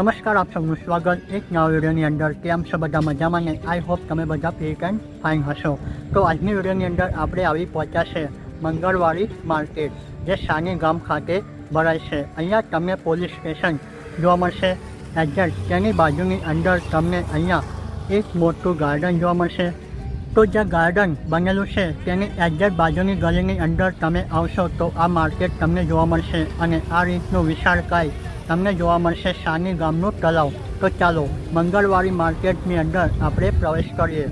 નમસ્કાર આપ સૌનું સ્વાગત એક નવા વિડીયોની અંદર કેમ છો બધા મજામાં ને આઈ હોપ તમે બધા ફિટ એન્ડ ફાઇન હશો તો આજની વિડીયોની અંદર આપણે આવી પહોંચ્યા છે માર્કેટ જે સાની ગામ ખાતે ભરાય છે અહીંયા તમને પોલીસ સ્ટેશન જોવા મળશે એક્ઝેક્ટ તેની બાજુની અંદર તમને અહીંયા એક મોટું ગાર્ડન જોવા મળશે તો જે ગાર્ડન બનેલું છે તેની એક્ઝેક્ટ બાજુની ગલીની અંદર તમે આવશો તો આ માર્કેટ તમને જોવા મળશે અને આ રીતનું વિશાળ કાય તમને જોવા મળશે શાની ગામનું તળાવ. તો ચાલો, મંગળવારી માર્કેટની અંદર આપણે પ્રવેશ કરીએ.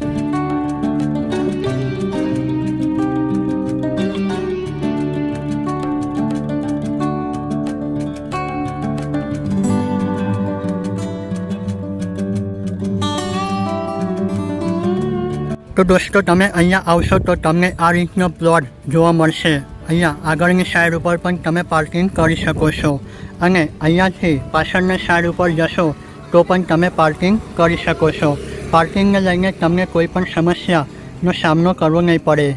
તો દોસ્તો, તમે અહીંયા આવશો તો તમને આ રીતનો પ્લોટ જોવા મળશે. અહીંયા આગળની સાઈડ ઉપર પણ તમે પાર્કિંગ કરી શકો છો. અને અહીંયાથી પાછળની સાઈડ ઉપર જશો તો પણ તમે પાર્કિંગ કરી શકો છો. પાર્કિંગને લઈને તમને કોઈ પણ સમસ્યાનો સામનો કરવો નહીં પડે.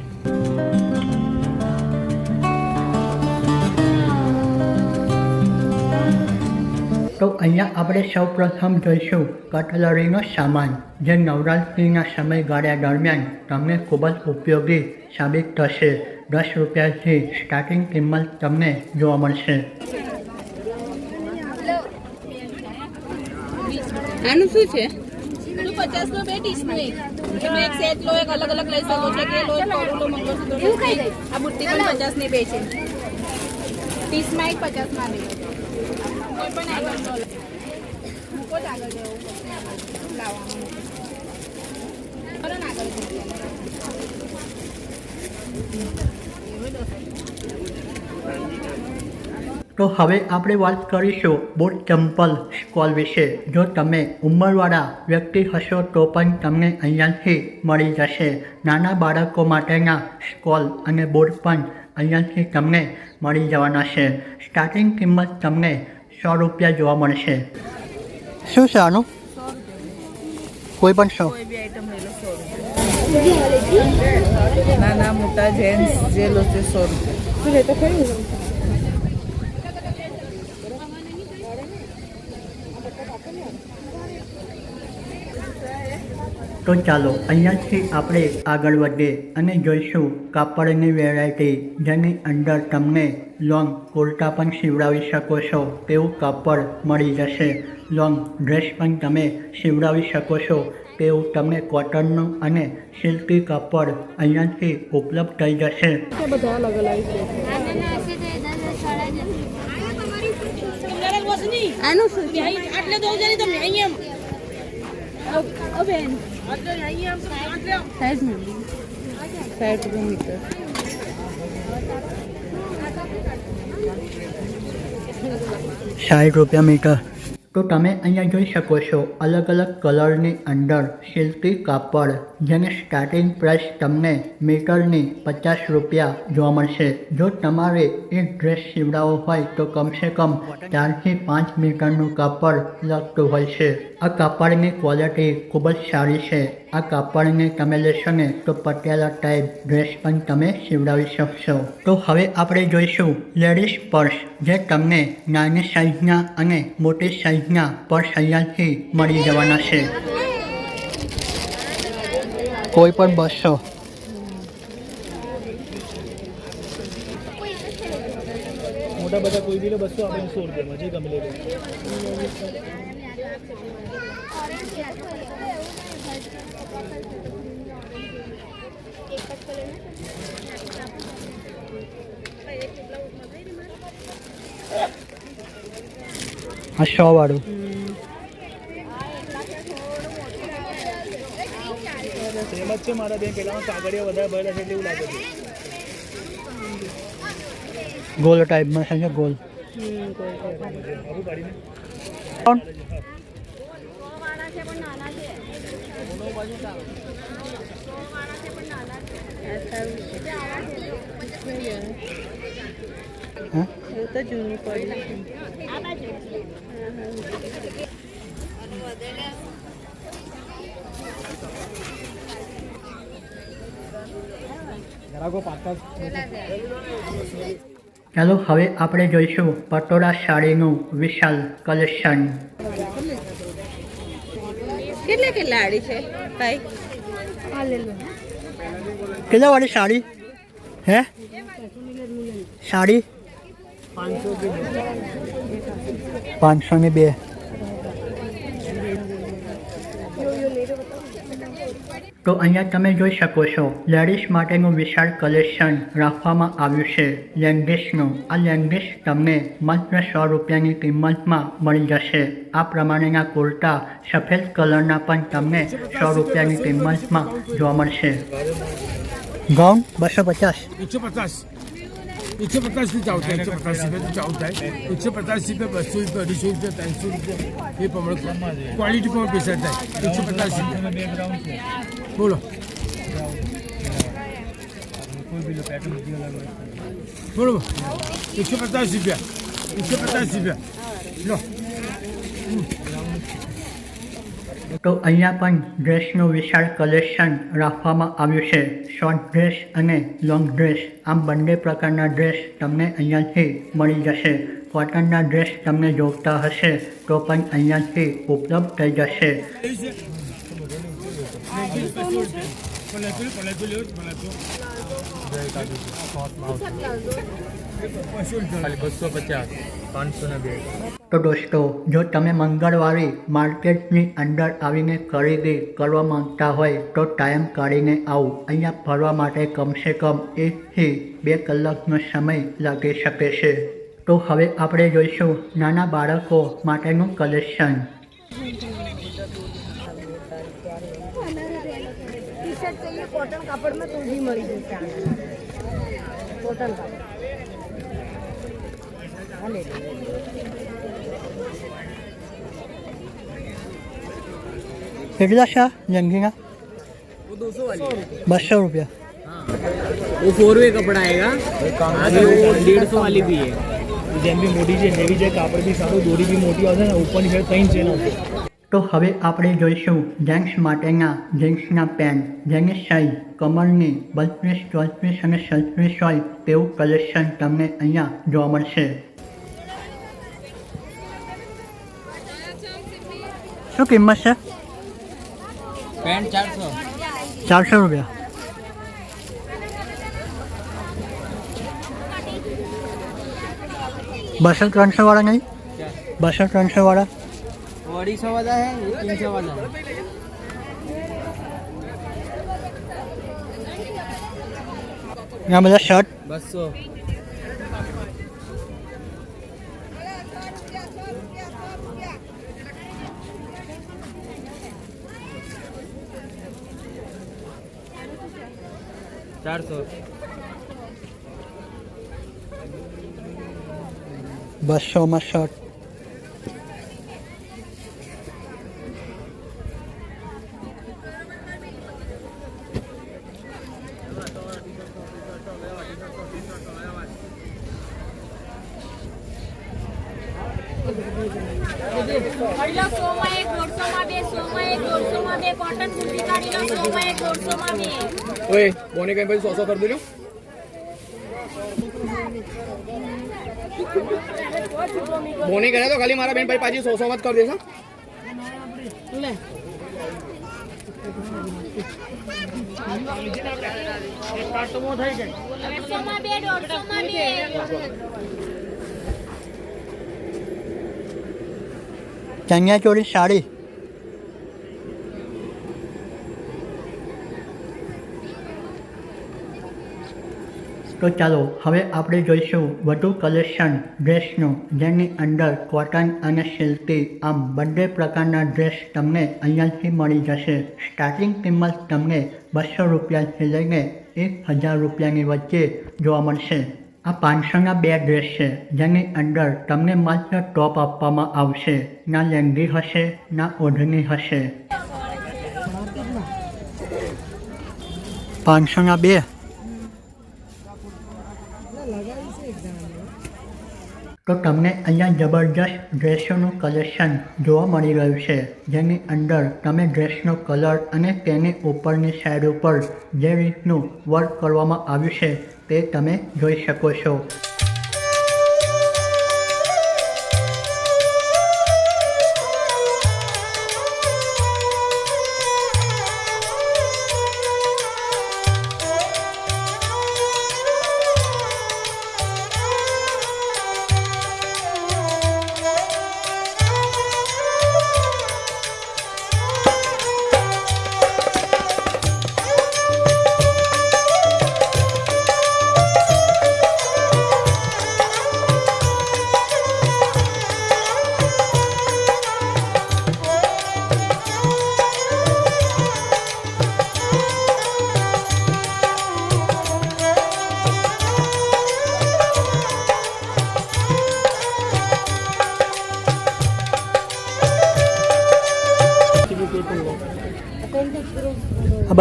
તો અહીંયા આપણે સૌ પ્રથમ જોઈશું કટલરીનો સામાન, જે નવરાત્રિના સમયગાળા દરમિયાન તમને ખૂબ જ ઉપયોગી સાબિત થશે. દસ રૂપિયાથી સ્ટાર્ટિંગ કિંમત તમને જોવા મળશે. આનું શું છે? પચાસ નો બે ત્રીસ તમે એક. સેટ લો એક અલગ અલગ લઈ શકો છો. કે લો એક લો મંગળસૂત્ર આ બુટ્ટી પણ પચાસની બે છે. ત્રીસમાં એક પચાસમાં બે. કોઈ પણ આગળ લો. મૂકો જ આગળ જવું. લાવવાનું આગળ તો હવે આપણે વાત કરીશું બુટ ચંપલ સ્કોલ વિશે. જો તમે ઉંમરવાળા વ્યક્તિ હશો તો પણ તમને અહીંયાથી મળી જશે. નાના બાળકો માટેના સ્કોલ અને બોર્ડ પણ અહીંયાથી તમને મળી જવાના છે. સ્ટાર્ટિંગ કિંમત તમને સો રૂપિયા જોવા મળશે. શું છે આનું? કોઈ પણ સો નાના મોટા જેન્ટ્સ જે લો છે સો રૂપિયા. તો ચાલો અહીંયાથી આપણે આગળ વધીએ અને જોઈશું કાપડની વેરાયટી જેની અંદર તમને લોંગ કુર્તા પણ સીવડાવી શકો છો તેવું કાપડ મળી જશે. લોંગ ડ્રેસ પણ તમે સીવડાવી શકો છો. તેવું તમને કોટનનું અને સિલ્કી કાપડ અહીંયાથી ઉપલબ્ધ થઈ જશે. આનું શું છે? આટલે દો જણી તમે અહીંયા સાઈઝ મળી સાઠ મીટર સાઠ રૂપિયા મીટર. તો તમે અહીંયા જોઈ શકો છો અલગ અલગ કલરની અંદર સિલ્કી કાપડ. જેની સ્ટાર્ટિંગ પ્રાઇસ તમને મીટરની પચાસ રૂપિયા જોવા મળશે. જો તમારે એક ડ્રેસ સીવડાવો હોય તો કમસે કમ ચારથી પાંચ મીટરનું કાપડ લાગતું હોય છે. આ કાપડની ક્વોલિટી ખૂબ જ સારી છે. આ કાપડને તમે લેશો ને તો પટેલા ટાઈપ ડ્રેસ પણ તમે સીવડાવી શકશો. તો હવે આપણે જોઈશું લેડીઝ પર્સ જે તમને નાની સાઇઝના અને મોટી સાઇઝના પર્સ અહીંયાથી મળી જવાના છે. કોઈ પણ બસો. મોટા બધા કોઈ બી બસો આપણે સો રૂપિયામાં જે ગમે લઈ લો. આ સો વાળું સેમ જ છે મારા બેન પેલામાં કાગળિયા વધારે ભરેલા છે એટલે એવું લાગે છે ગોલ ટાઈપમાં છે ગોલ આવું કાઢીને કોણ હા એ તો જૂની પડી જરાકો પાકા ચાલો હવે આપણે જોઈશું પટોળા સાડીનું વિશાલ કલેક્શન. કેટલા કેટલા આડી છે ભાઈ? કેટલા વાળી સાડી? હે? સાડી? પાંચસો ને બે. તો અહીંયા તમે જોઈ શકો છો, લેડીઝ માટેનું વિશાળ કલેક્શન રાખવામાં આવ્યું છે. લેંગીસનું આ લેંગીસ તમને માત્ર સો રૂપિયાની કિંમતમાં મળી જશે. આ પ્રમાણેના કુર્તા સફેદ કલરના પણ તમને સો રૂપિયાની કિંમતમાં જોવા મળશે. ગાઉન બસો પચાસ. એકસો પચાસ. એકસો પચાસથી ચાલતા એકસો પચાસ રૂપિયા ચાલતા એકસો પચાસ રૂપિયા બસો રૂપિયા અઢીસો રૂપિયા ત્રણસો રૂપિયા એ પ્રમાણે ક્વોલિટી પણ પૈસા થાય એકસો પચાસ રૂપિયા બોલો બોલો એકસો પચાસ રૂપિયા એકસો પચાસ રૂપિયા લો તો અહીંયા પણ ડ્રેસનું વિશાળ કલેક્શન રાખવામાં આવ્યું છે. શોર્ટ ડ્રેસ અને લોંગ ડ્રેસ. આમ બંને પ્રકારના ડ્રેસ તમને અહીંયાથી મળી જશે. કોટનના ડ્રેસ તમને જોગતા હશે તો પણ અહીંયાથી ઉપલબ્ધ થઈ જશે. બસો પચાસ. પાંચસો ને બે. તો દોસ્તો જો તમે મંગળવારે માર્કેટની અંદર આવીને ખરીદી કરવા માંગતા હોય તો ટાઈમ કાઢીને આવો. અહીંયા ફરવા માટે કમસે કમ એકથી બે કલાકનો સમય લાગી શકે છે. તો હવે આપણે જોઈશું નાના બાળકો માટેનું કલેક્શન. કોટન કાપડમાં મળી જશે કોટન કાપડ. तो भी मरी जैसे आना कॉटन कापड़ हाँ, ले लो। કેટલા છે જંગીના બસો રૂપિયા वो फोर वे कपड़ा आएगा आगे वो डेढ़ सौ वाली भी है જેમ બી મોટી છે હેવી છે કાપડ બી સારું દોરી બી મોટી આવશે ને ઉપરની સાઈડ ત્રણ ચેન આવશે તો હવે આપણે જોઈશું જેન્ટ્સ માટેના જીન્સના પેન્ટ જેની સાઈઝ કમરની બત્રીસ ચોત્રીસ અને સત્રીસ હોય તેવું કલેક્શન તમને અહીંયા જોવા મળશે શું કિંમત છે? પેન્ટ ચારસો. ચારસો રૂપિયા. બસો ત્રણસો વાળા નહીં? બસો ત્રણસો વાળા. અઢીસો વાળા હે ત્રણસો વાળા. બધા શર્ટ બસો. चार सौ बसो मसो Thank you. લો સોમાં એક દોઢસોમાં બે સોમાં એક દોઢસોમાં બે કોટન કુર્તી કાઢી લો સોમાં એક દોઢસોમાં બે. ઓય બોને કઈ પછી સો સો કરી દેજો બોને કરે તો ખાલી મારા બેન ભાઈ પાછી સો સો જ કરી દેશો. દોઢસોમાં બે દોઢસોમાં બે. ચણિયા ચોળી સાડી તો ચાલો હવે આપણે જોઈશું વધુ કલેક્શન ડ્રેસનું જેની અંદર કોટન અને સિલ્કી આમ બંને પ્રકારના ડ્રેસ તમને અહીંયાથી મળી જશે. સ્ટાર્ટિંગ કિંમત તમને બસો રૂપિયાથી લઈને એક હજાર રૂપિયાની વચ્ચે જોવા મળશે. આ પાંચસોના બે ડ્રેસ છે, જેની અંદર તમને માત્ર ટોપ આપવામાં આવશે, ના લેંગી હશે, ના ઓઢણી હશે. પાંચસોના બે. તો તમને અહીંયા જબરજસ્ત ડ્રેસોનું કલેક્શન જોવા મળી રહ્યું છે, જેની અંદર તમે ડ્રેસનો કલર અને તેની ઉપરની સાઈડ ઉપર જે રીતનું વર્ક કરવામાં આવ્યું છે તે તમે જોઈ શકો છો.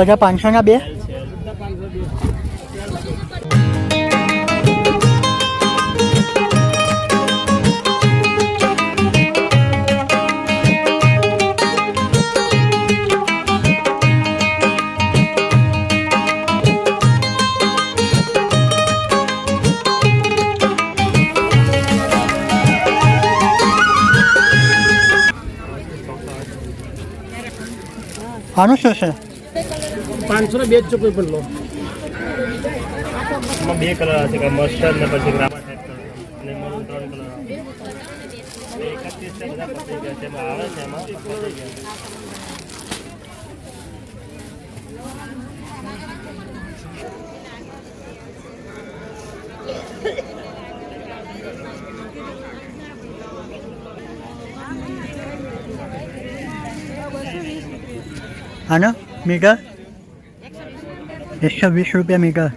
બધા પાંચસોના બે આનું શું છે પાંચસો ને બે જ ચોખ્ખું પણ લો. એમાં બે કલર હશે કે મસ્ટર્ડ ને પછી ગ્રામા ટાઈપ કલર અને મરૂન ત્રણ કલર એકત્રીસ બધા પતી ગયા છે. એમાં આવે છે એમાં પતી ગયા આનો મીટર એકસો વીસ રૂપિયા મીટર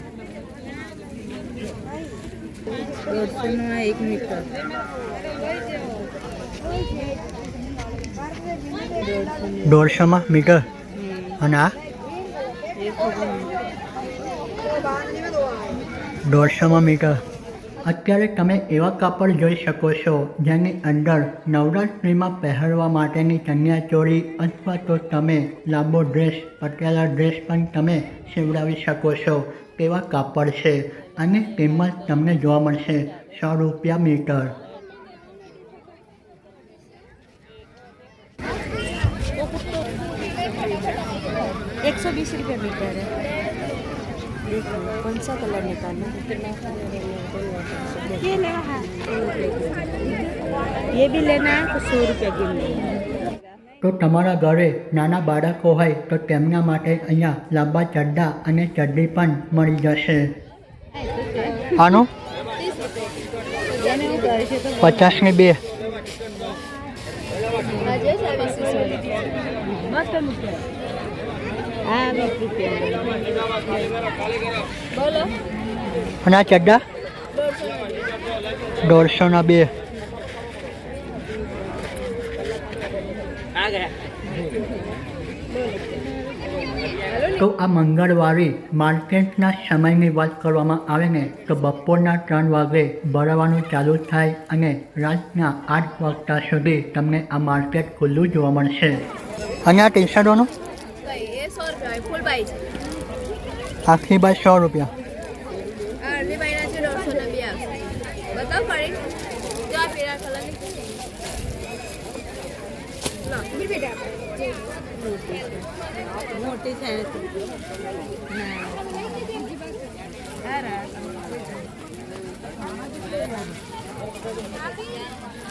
દોઢસોના એક મીટર દોઢસોમાં મીટર અને આ દોઢસોમાં મીટર અત્યારે તમે એવા કાપડ જોઈ શકો છો જેની અંદર નવરાત્રિમાં પહેરવા માટેની ચણિયાચોળી અથવા તો તમે લાંબો ડ્રેસ પટેલા ડ્રેસ પણ તમે સીવડાવી શકો છો તેવા કાપડ છે. અને કિંમત તમને જોવા મળશે સો રૂપિયા મીટર. कौन सा कलर निकालना है कितना ये लेना है ये भी लेना है तो सौ रुपये की लेना તો તમારા ઘરે નાના બાળકો હોય તો તેમના માટે અહીંયા લાંબા ચડ્ડા અને ચડ્ડી પણ મળી જશે આનું પચાસની બે હા અને આ ચડ્ડા? દોઢસો ના બે. તો આ મંગળવારે માર્કેટના સમયની વાત કરવામાં આવે ને, તો બપોરના ત્રણ વાગે ભરાવાનું ચાલુ થાય અને રાતના આઠ વાગતા સુધી તમને આ માર્કેટ ખુલ્લું જોવા મળશે. અને આ ટી સો રૂપિયા ફૂલ બાઈ આખી બાય સો રૂપિયા. અડધી બાઈના છે દોઢસો ના બે આવશે બતાવ પડી જો આ પીળા કલરની. બેટા મોટી છે.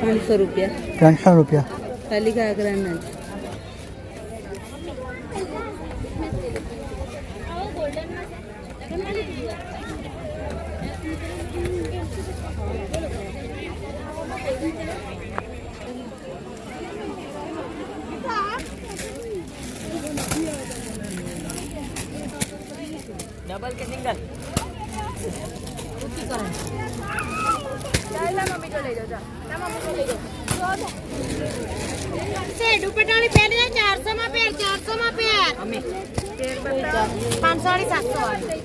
પાંચસો રૂપિયા ત્રણસો રૂપિયા ખાલી ઘાઘરાના જ દુપટ્ટાની પેન્ટ છે ચારસો માં પેર ચારસો માં પેર. પાંચસો વાળી સાતસો વાળી.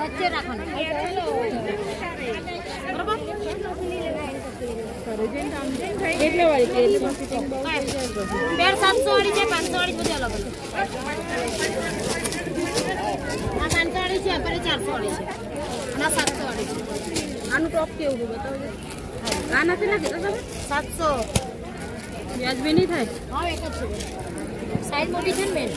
વચ્ચે રાખવાનું. બરોબર? કેટલે વાળી સાતસો વાળી છે પાંચસો વાળી બધી અલગ અલગ આ પાંચસો વાળી છે ચારસો વાળી આ સાતસો વાળી છે કેવું છે બતાવજો આ નથી ને વ્યાજબી નહીં થાય હા એક જ છે સાઈઝ મોટી છે ને બેન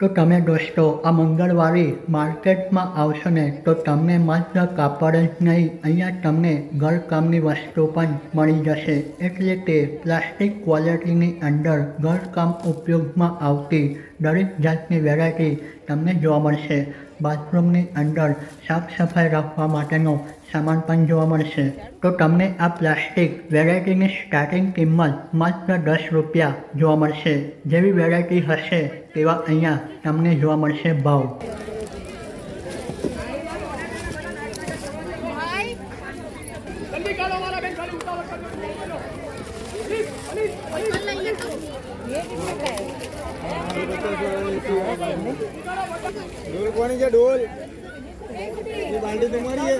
તો તમે દોસ્તો, આ મંગળવારે માર્કેટમાં આવશો ને, તો તમને માત્ર કાપડ જ નહીં, અહીંયા તમને ઘરકામની વસ્તુ પણ મળી જશે. એટલે કે પ્લાસ્ટિક ક્વોલિટીની અંદર ઘરકામ ઉપયોગમાં આવતી દરેક જાતની વેરાયટી તમને જોવા મળશે. બાથરૂમની અંદર સાફ સફાઈ રાખવા માટેનો સામાન પણ જોવા મળશે. તો તમને આ પ્લાસ્ટિક વેરાયટીની સ્ટાર્ટિંગ કિંમત માત્ર દસ રૂપિયા જોવા મળશે. જેવી વેરાયટી હશે તેવા અહીંયા તમને જોવા મળશે ભાવ. ढोल कौन है ढोल ये बाल्टी तुम्हारी है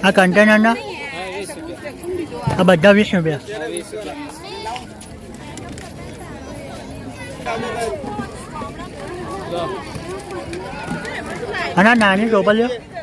આ કન્ટેનરના આ બધા વીસ રૂપિયા અને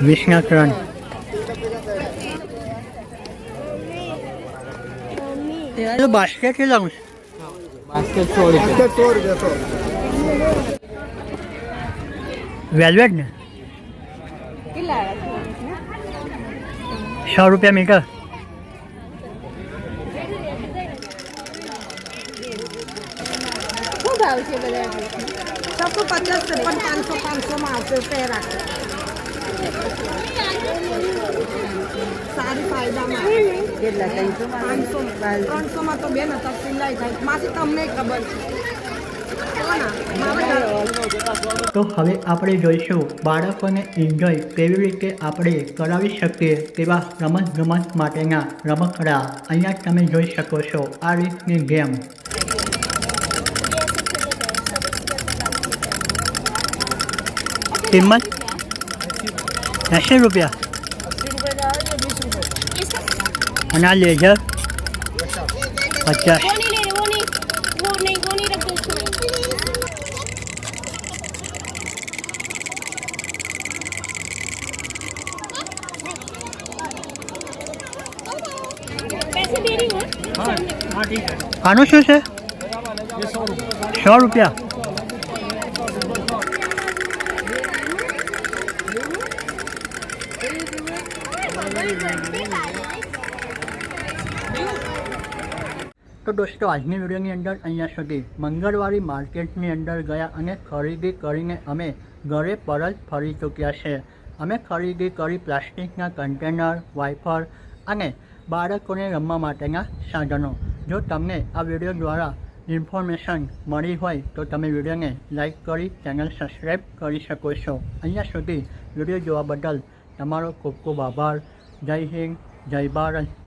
Vishnu Kran. Yeah, the basket is on. Basket sold. Basket sold. Velvet. છ રૂપિયા મીટર ભાવ છે બધા? છસો પચાસ ત્રેપન પાંચસો પાંચસોમાં આવશે પહેરા સારી ફાયદામાં પાંચસો ત્રણસોમાં? તો બેન હતા સિલાઈ થાય. માસી તમને ખબર છે. તો હવે આપણે જોઈશું બાળકોને એન્જોય કેવી રીતે આપણે કરાવી શકીએ તેવા રમત ગમત માટેના રમકડા. અહીંયા તમે જોઈ શકો છો આ રીતની ગેમ. કિંમત એંસી રૂપિયા. અને આ લેઝર પચાસ. આનું શું છે? સો રૂપિયા. તો દોસ્તો, આજની વિડીયોની અંદર અહીંયા સુધી. મંગળવારી માર્કેટની અંદર ગયા અને ખરીદી કરીને અમે ઘરે પરત ફરી ચૂક્યા છે. અમે ખરીદી કરી પ્લાસ્ટિકના કન્ટેનર, વાઇફર અને બાળકોને રમવા માટેના સાધનો. જો તમને આ વીડિયો દ્વારા ઇન્ફોર્મેશન મળી હોય તો તમે વિડીયોને લાઈક કરી ચેનલ સબસ્ક્રાઈબ કરી શકો છો. અહીંયા સુધી વીડિયો જોવા બદલ તમારો ખૂબ ખૂબ આભાર. જય હિન્દ, જય ભારત.